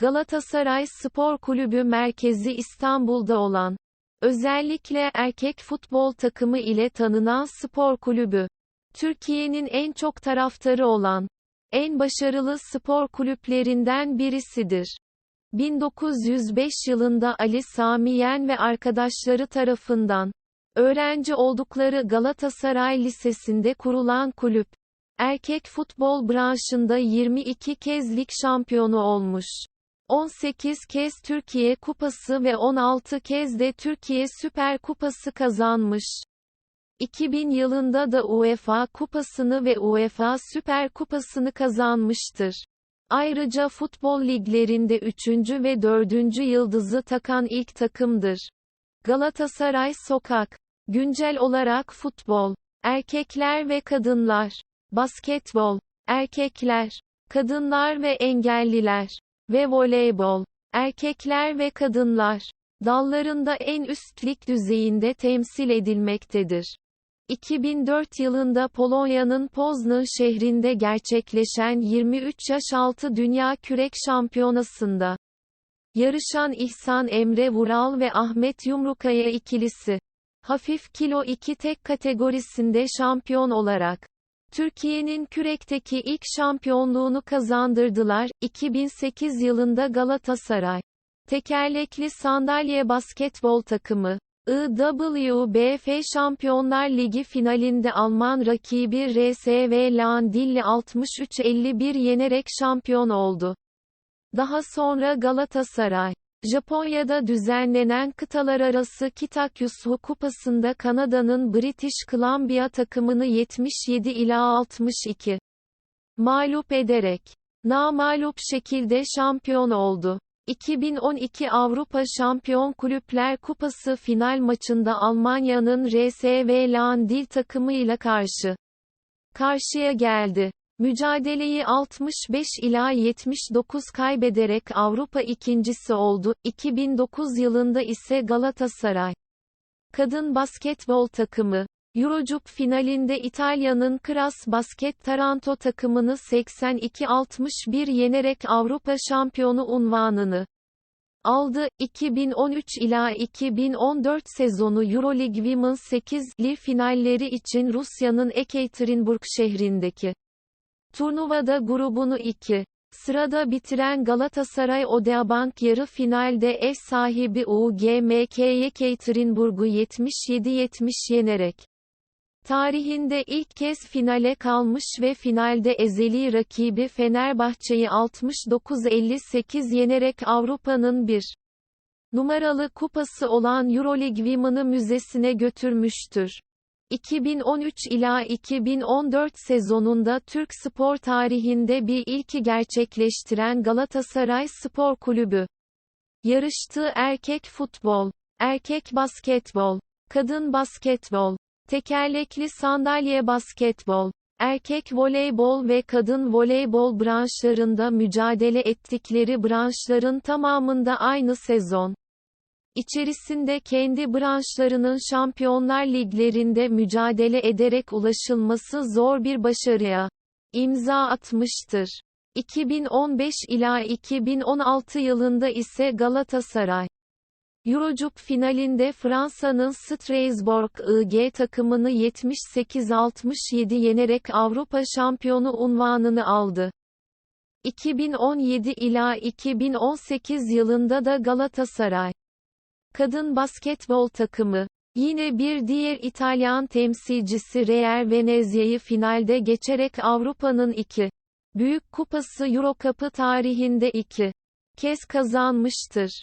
Galatasaray Spor Kulübü merkezi İstanbul'da olan, özellikle erkek futbol takımı ile tanınan spor kulübü. Türkiye'nin en çok taraftarı olan, en başarılı spor kulüplerinden birisidir. 1905 yılında Ali Sami Yen ve arkadaşları tarafından, öğrenci oldukları Galatasaray Lisesi'nde kurulan kulüp, erkek futbol branşında 22 kez lig şampiyonu olmuş. 18 kez Türkiye Kupası ve 16 kez de Türkiye Süper Kupası kazanmış. 2000 yılında da UEFA Kupasını ve UEFA Süper Kupasını kazanmıştır. Ayrıca futbol liglerinde 3. ve 4. yıldızı takan ilk takımdır. Galatasaray Sokak. Güncel olarak futbol, erkekler ve kadınlar, basketbol, erkekler, kadınlar ve engelliler ve voleybol, erkekler ve kadınlar dallarında en üst lig düzeyinde temsil edilmektedir. 2004 yılında Polonya'nın Poznań şehrinde gerçekleşen 23 yaş altı Dünya Kürek Şampiyonası'nda yarışan İhsan Emre Vural ve Ahmet Yumrukaya ikilisi hafif kilo 2 tek kategorisinde şampiyon olarak Türkiye'nin kürekteki ilk şampiyonluğunu kazandırdılar. 2008 yılında Galatasaray tekerlekli sandalye basketbol takımı IWBF Şampiyonlar Ligi finalinde Alman rakibi RSV Lahn-Dill'i 63-51 yenerek şampiyon oldu. Daha sonra Galatasaray, Japonya'da düzenlenen kıtalararası Kitakyushu Kupası'nda Kanada'nın British Columbia takımını 77 ila 62 mağlup ederek namağlup şekilde şampiyon oldu. 2012 Avrupa Şampiyon Kulüpler Kupası final maçında Almanya'nın RSV Lahn-Dill takımıyla karşı karşıya geldi. Mücadeleyi 65 ila 79 kaybederek Avrupa ikincisi oldu. 2009 yılında ise Galatasaray kadın basketbol takımı Eurocup finalinde İtalya'nın Kras Basket Taranto takımını 82-61 yenerek Avrupa şampiyonu unvanını aldı. 2013 ila 2014 sezonu EuroLeague Women's 8'li finalleri için Rusya'nın Ekaterinburg şehrindeki turnuvada grubunu 2 sırada bitiren Galatasaray Odeabank yarı finalde ev sahibi UGMK Yekaterinburg'u 77-70 yenerek Tarihinde ilk kez finale kalmış ve finalde ezeli rakibi Fenerbahçe'yi 69-58 yenerek Avrupa'nın bir numaralı kupası olan Euroleague Women'ı müzesine götürmüştür. 2013 ila 2014 sezonunda Türk spor tarihinde bir ilki gerçekleştiren Galatasaray Spor Kulübü. Yarıştığı erkek futbol, erkek basketbol, kadın basketbol, Tekerlekli sandalye basketbol, erkek voleybol ve kadın voleybol branşlarında mücadele ettikleri branşların tamamında aynı sezon içerisinde kendi branşlarının Şampiyonlar Liglerinde mücadele ederek ulaşılması zor bir başarıya imza atmıştır. 2015 ila 2016 yılında ise Galatasaray Eurocup finalinde Fransa'nın Strasbourg IG takımını 78-67 yenerek Avrupa şampiyonu unvanını aldı. 2017 ila 2018 yılında da Galatasaray kadın basketbol takımı Yine bir diğer İtalyan temsilcisi Real Venezia'yı finalde geçerek Avrupa'nın iki büyük kupası Eurocup'ı tarihinde iki kez kazanmıştır.